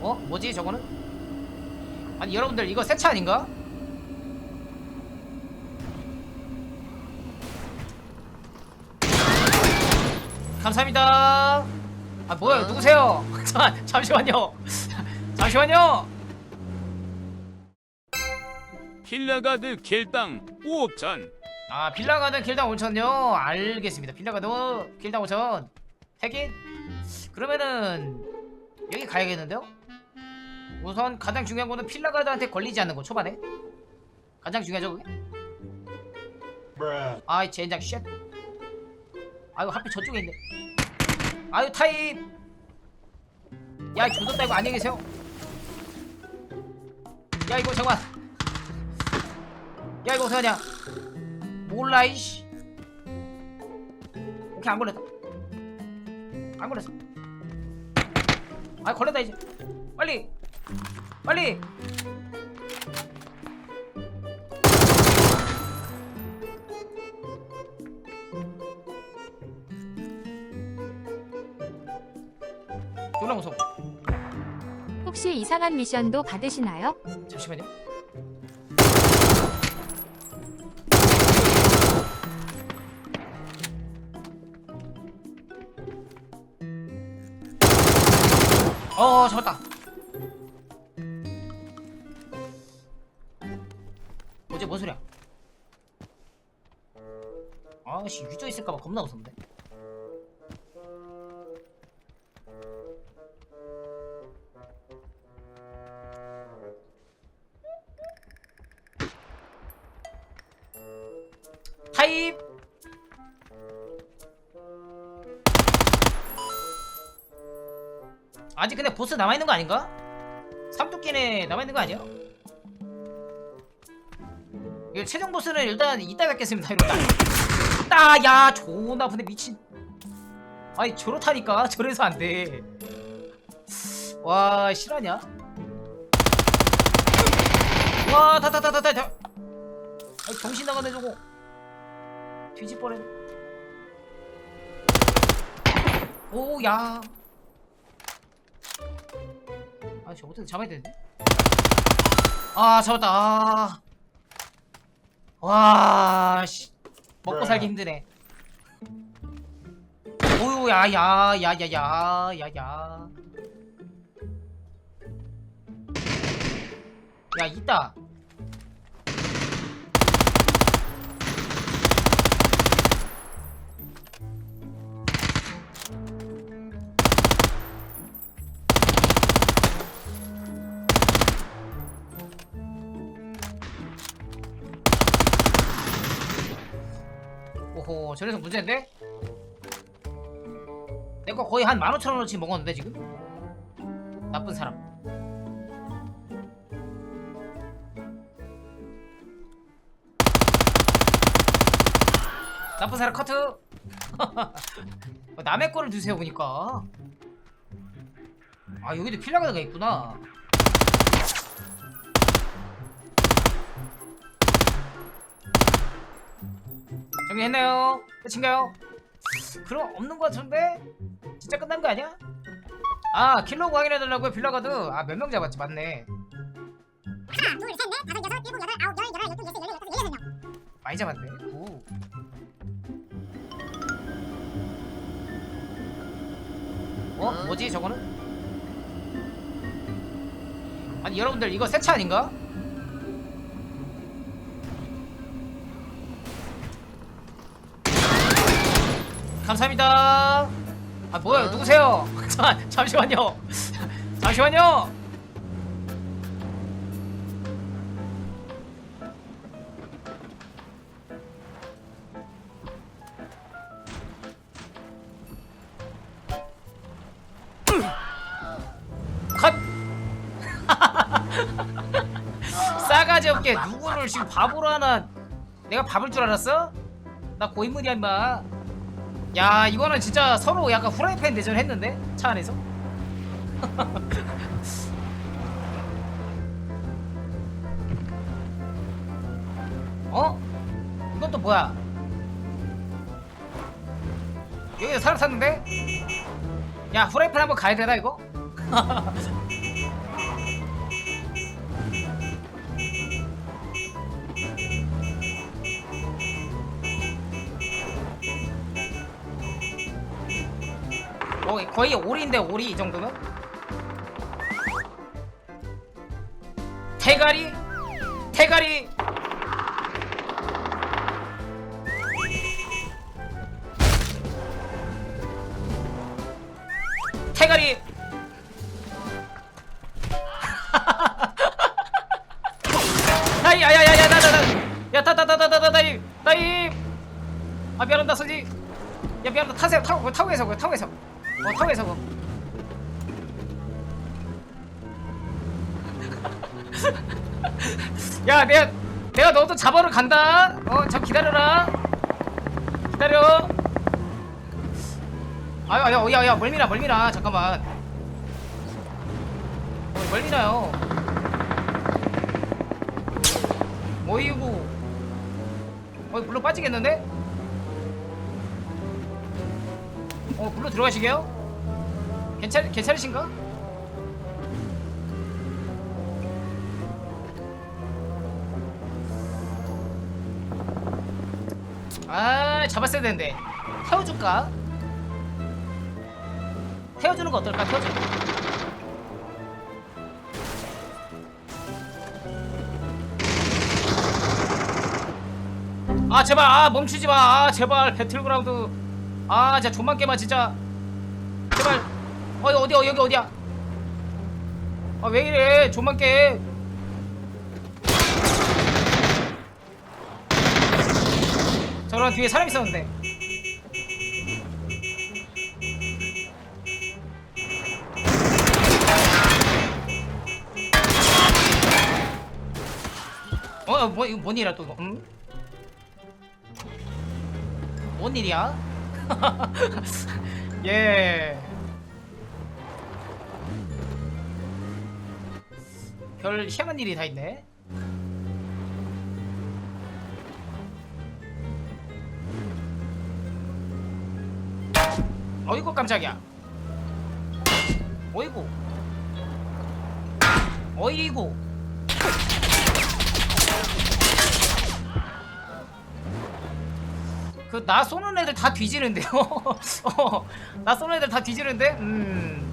어? 뭐지 저거는? 아니 여러분들 이거 새 차 아닌가? 감사합니다. 아 뭐야 누구세요? 잠 잠시만요. 잠시만요. 킬라가드 킬당 5천 아 빌라가든 길당 5천요. 알겠습니다. 빌라가든 길당 5천. 핵인? 그러면은 여기 가야겠는데요? 우선 가장 중요한 거는 필라가드한테 걸리지 않는 거 초반에. 가장 중요하죠 그게? 아이 젠장 쉣. 아유 하필 저쪽에 있네. 아유 타입. 야 조졌다 이거 안녕히 계세요. 야 이거 잠깐. 야 이거 어떡하냐? 몰라 이씨. 오케이 안 걸렸다. 안 걸렸어. 아 걸렸다 이제. 빨리. 빨리. 졸라 무서워. 혹시 이상한 미션도 받으시나요? 잠시만요. 어, 잡았다. 아씨 유저 있을까봐 겁나 무섭네. 타입 아직 근데 보스 남아있는 거 아닌가? 삼두끼네 남아있는 거 아니야? 이거 최종 보스는 일단 이따 뵙겠습니다 이러다 따야 존나 근데 미친. 아니 저렇다니까. 저래서 안돼. 와 실화냐? 와 다다다다다 아니 정신 나가네 저거. 뒤집어래 오야. 아씨 어떻게 잡아야 되는데? 아 잡았다. 아. 와씨 먹고 살기 힘드네. 오유 야야야야야야야야. 야 있다 오호 저래서 문제인데? 내 거 거의 한 15,000원어치 먹었는데 지금? 나쁜 사람 나쁜 사람 커트 어, 남의 거를 드세요 보니까 아 여기도 필라가드가 있구나 정리했나요? 끝인가요? 그럼 없는 거 같은데? 진짜 끝난 거 아니야? 아 킬로그 확인해달라고요 빌라가드 아 몇 명 잡았지 맞네 하나, 둘, 셋, 넷, 다섯, 여섯, 일곱, 여덟, 아홉, 열, 열하나, 열둘, 열셋, 열넷, 열다섯, 열여섯 명. 많이 잡았네 오. 어? 뭐지 저거는? 아니 여러분들 이거 새차 아닌가? 감사합니다 아 뭐야 누구세요? 잠, 잠시만요 잠시만요 컷! 싸가지 없게 누구를 지금 바보로 하나 내가 밥을 줄 알았어? 나 고인물이야 임마 야 이거는 진짜 서로 약간 후라이팬 대전 했는데? 차 안에서? 어? 이건 또 뭐야? 여기서 사람 탔는데? 야 후라이팬 한번 가야 되나 이거? 거의 오리인데 오리 이 정도면? 대가리? 대가리! 대가리! 나이 야야야야 나나나야 따따따따따따 나이 아 미안합니다 선지 야 미안합니다. 타세요. 타고 타고 해서 타고 해서 어 타고 해서 야 내가 내가 너도 잡으러 간다. 어잠 기다려라. 기다려. 아유 아유 야야 멀미나 멀미나. 잠깐만. 어, 멀미나요. 어이구 어 물로 빠지겠는데? 어 물로 들어가시게요? 괜찮 괜찮으신가? 아 잡았어야 되는데 태워줄까? 태워주는 거 어떨까? 태워줘. 아 제발 아 멈추지 마. 아 제발 배틀그라운드. 아 진짜 좀만 깨마 진짜. 제발. 어디 어디 어, 여기 어디야? 아 왜 이래? 좀만 깨. 저런 뒤에 사람 있었는데. 어, 뭐, 이거 뭔 일이야, 또, 응? 뭔 일이야? 예. 별 희한한 일이 다 있네. 어이구, 깜짝이야. 어이구. 어이구. 그 나 쏘는 애들 다 뒤지는데요. 어, 나 쏘는 애들 다 뒤지는데. 음.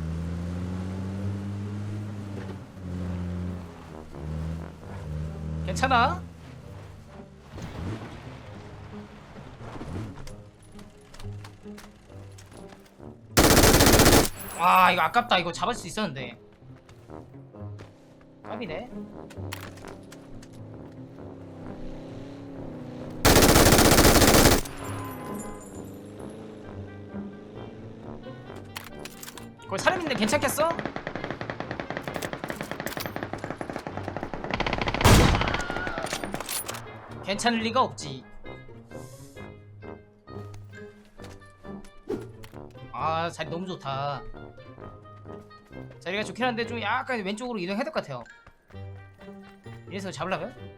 괜찮아? 와 이거 아깝다 이거 잡을 수 있었는데 깝이네 거기 사람 있는데 괜찮겠어? 괜찮을 리가 없지. 아 자리 너무 좋다. 자리가 좋긴 한데 좀 약간 왼쪽으로 이동해야 될 것 같아요. 이래서 잡으려면?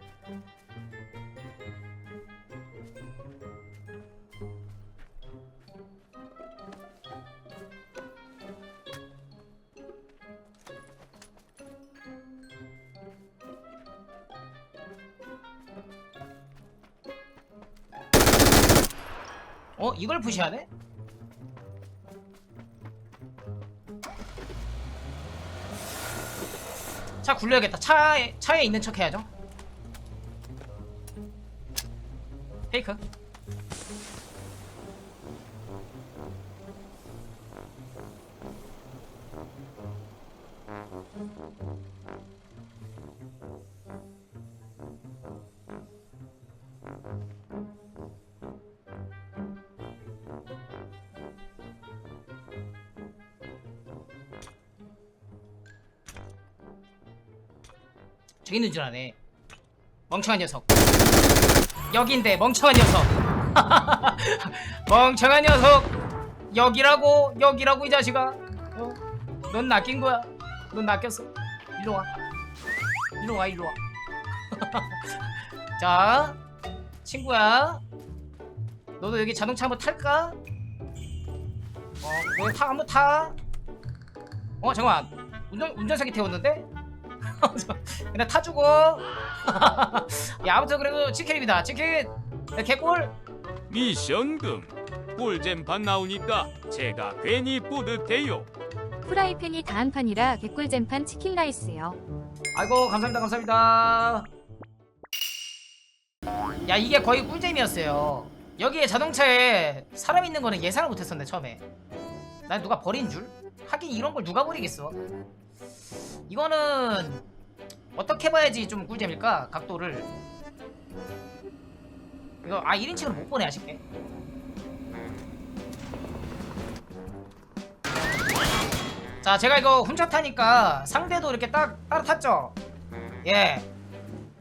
이걸 푸시하네? 차 굴려야겠다. 차에 차에 있는 척 해야죠. 페이크. 저기 있는 줄 아네. 멍청한 녀석. 여긴데 멍청한 녀석. 멍청한 녀석. 여기라고 여기라고 이 자식아. 어? 넌 낚인 거야. 넌 낚였어. 일로 와. 일로 와 일로 와. 자 친구야. 너도 여기 자동차 한번 탈까? 어, 여기 타 한번 타. 어 잠깐만. 운전 운전석이 태웠는데? 그냥 타주고. 야 아무튼 그래도 치킨입니다. 치킨. 야, 개꿀. 미션 금. 꿀잼판 나오니까 제가 괜히 뿌듯해요. 프라이팬이 다한 판이라 개꿀잼판 치킨 라이스요. 아이고 감사합니다 감사합니다. 야 이게 거의 꿀잼이었어요. 여기에 자동차에 사람 있는 거는 예상을 못했었네 처음에. 난 누가 버린 줄? 하긴 이런 걸 누가 버리겠어 이거는 어떻게 봐야지 좀 꿀잼일까? 각도를. 이거 아 1인칭으로 못 보내 아쉽게. 자 제가 이거 훔쳐 타니까 상대도 이렇게 딱 따라 탔죠? 예.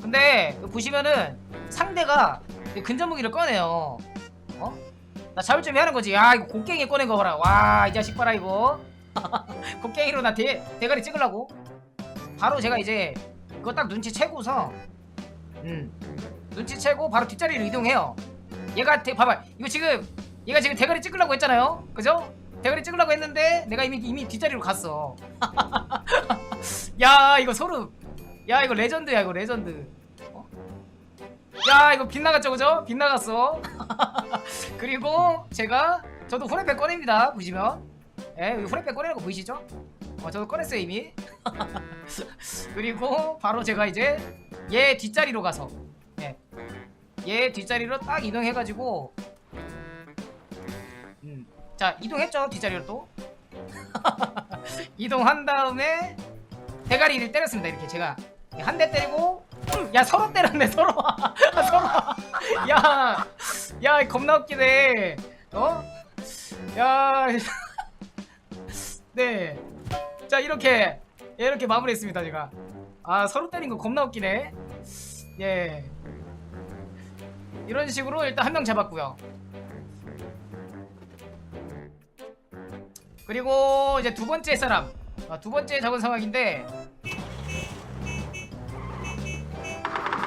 근데 보시면은 상대가 이 근접무기를 꺼내요. 어? 나 준비 하는 거지. 야 이거 곡괭이 꺼낸 거 봐라. 와 이 자식 봐라 이거 곡괭이로 나 대, 대가리 찍으려고. 바로 제가 이제 그거 딱 눈치채고서 음 눈치채고 바로 뒷자리로 이동해요. 얘가 대, 봐봐. 이거 지금 얘가 지금 대가리 찍으려고 했잖아요. 그죠? 대가리 찍으려고 했는데 내가 이미 이미 뒷자리로 갔어. 야 이거 소름. 야 이거 레전드야 이거 레전드. 어? 야 이거 빗나갔죠 그죠? 빗나갔어. 그리고 제가 저도 후레팬 꺼냅니다 보시면 예 여기 후레팬 꺼내는 거 보이시죠? 어 저도 꺼냈어요 이미 그리고 바로 제가 이제 얘 뒷자리로 가서 예. 얘 뒷자리로 딱 이동해가지고 음. 자 이동했죠 뒷자리로 또 이동한 다음에 대가리를 때렸습니다 이렇게 제가 한 대 때리고 야 서로 때렸네 서로 서로 야야 겁나 웃기네 어? 어야 네. 자 이렇게 이렇게 마무리했습니다 제가. 아 서로 때린 거 겁나 웃기네. 예. 이런 식으로 일단 한 명 잡았고요. 그리고 이제 두 번째 사람. 아, 두 번째 잡은 상황인데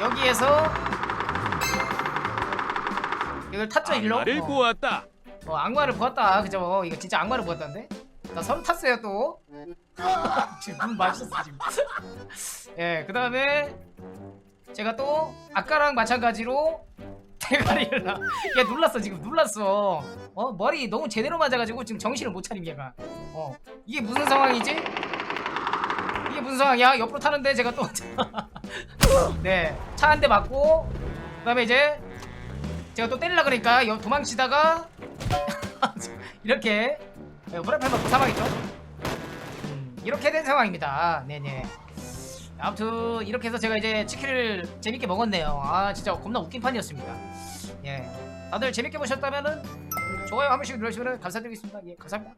여기에서 이걸 탔죠 일로? 악마를 어. 보았다. 어, 악마를 보았다. 그죠? 이거 진짜 악마를 보았다는데 나 서로 탔어요 또. 지금 눈 마주쳤어 지금. 예 그 다음에 제가 또 아까랑 마찬가지로 대가리를 나- 얘 놀랐어 지금 놀랐어. 어 머리 너무 제대로 맞아가지고 지금 정신을 못 차림 얘가. 어 이게 무슨 상황이지? 이게 무슨 상황이야? 옆으로 타는데 제가 또 네 차 한 대 맞고 그 다음에 이제 제가 또 때리려 그러니까 여- 도망치다가 이렇게 네, 후라이팬 맞고 사망했죠? 음, 이렇게 된 상황입니다. 네네. 아무튼 이렇게 해서 제가 이제 치킨을 재밌게 먹었네요. 아 진짜 겁나 웃긴 판이었습니다. 예. 다들 재밌게 보셨다면은 좋아요 한 번씩 눌러주시면 감사드리겠습니다. 예 감사합니다